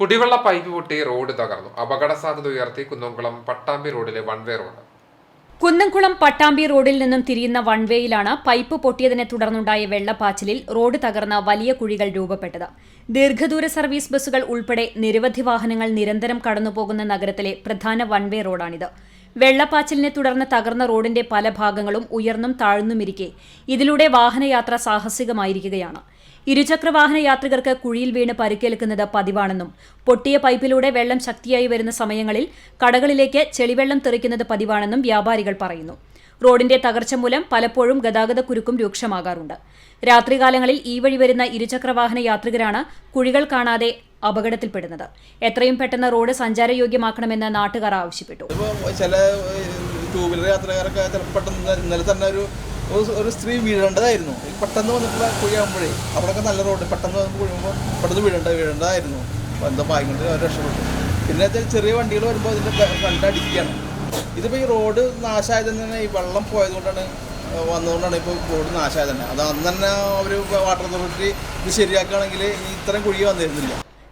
കുടിവെള്ള പൈപ്പ് പൊട്ടി റോഡ് തകർന്നു. അപകട സാധ്യത ഉയർത്തി കുന്നംകുളം പട്ടാമ്പി റോഡിലെ വൺവേ റോഡ്. കുന്നംകുളം പട്ടാമ്പി റോഡിൽ നിന്നും തിരിയുന്ന വൺവേയിലാണ് പൈപ്പ് പൊട്ടിയതിനെ തുടർന്നുണ്ടായ വെള്ളപ്പാച്ചിലിൽ റോഡ് തകർന്ന വലിയ കുഴികൾ രൂപപ്പെട്ടത്. ദീർഘദൂര സർവീസ് ബസ്സുകൾ ഉൾപ്പെടെ നിരവധി വാഹനങ്ങൾ നിരന്തരം കടന്നുപോകുന്ന നഗരത്തിലെ പ്രധാന വൺവേ റോഡാണിത്. വെള്ളപ്പാച്ചിലിനെ തുടർന്ന് തകർന്ന റോഡിന്റെ പല ഭാഗങ്ങളും ഉയർന്നും താഴ്ന്നുമിരിക്കെ. ഇതിലൂടെ വാഹനയാത്ര സാഹസികമായിരിക്കുകയാണ്. ഇരുചക്രവാഹന യാത്രികർക്ക് കുഴിയിൽ വീണ് പരിക്കേൽക്കുന്നത് പതിവാണെന്നും പൊട്ടിയ പൈപ്പിലൂടെ വെള്ളം ശക്തിയായി വരുന്ന സമയങ്ങളിൽ കടകളിലേക്ക് ചെളിവെള്ളം തെറിക്കുന്നത് പതിവാണെന്നും വ്യാപാരികൾ പറയുന്നു. റോഡിന്റെ തകർച്ച മൂലം പലപ്പോഴും ഗതാഗതക്കുരുക്കും രൂക്ഷമാകാറുണ്ട്. രാത്രികാലങ്ങളിൽ ഈ വഴി വരുന്ന ഇരുചക്രവാഹന യാത്രികരാണ് കുഴികൾ കാണാതെ അപകടത്തിൽപ്പെടുന്നത്. എത്രയും പെട്ടെന്ന് റോഡ് സഞ്ചാരയോഗ്യമാക്കണമെന്ന് നാട്ടുകാർ ആവശ്യപ്പെട്ടു. ചില ടൂ വീലർ യാത്രക്കാരൊക്കെ പെട്ടെന്ന് ഇന്നലെ തന്നെ ഒരു ഒരു- സ്ത്രീ വീഴേണ്ടതായിരുന്നു. പെട്ടെന്ന് വന്നിട്ടുള്ള കുഴിയാകുമ്പോഴേ അവിടെയൊക്കെ നല്ല റോഡ് പെട്ടെന്ന് വന്ന് കുഴിയുമ്പോൾ പെട്ടെന്ന് വീഴേണ്ട വീഴേണ്ടതായിരുന്നു. എന്തോ ഭാഗ്യം അവർ രക്ഷപ്പെട്ടു. പിന്നെ ചെറിയ വണ്ടികൾ വരുമ്പോൾ അതിന്റെ കണ്ടടിക്കുകയാണ്. ഇതിപ്പോൾ ഈ റോഡ് നാശമായത് തന്നെ ഈ വെള്ളം പോയതുകൊണ്ടാണ് വന്നതുകൊണ്ടാണ് ഇപ്പോൾ റോഡ് നാശമായത് തന്നെ. അത് അന്ന് തന്നെ അവർ വാട്ടർ അതോറിറ്റി ഇത് ശരിയാക്കുകയാണെങ്കിൽ ഇത്രയും കുഴി വന്നിരുന്നില്ല.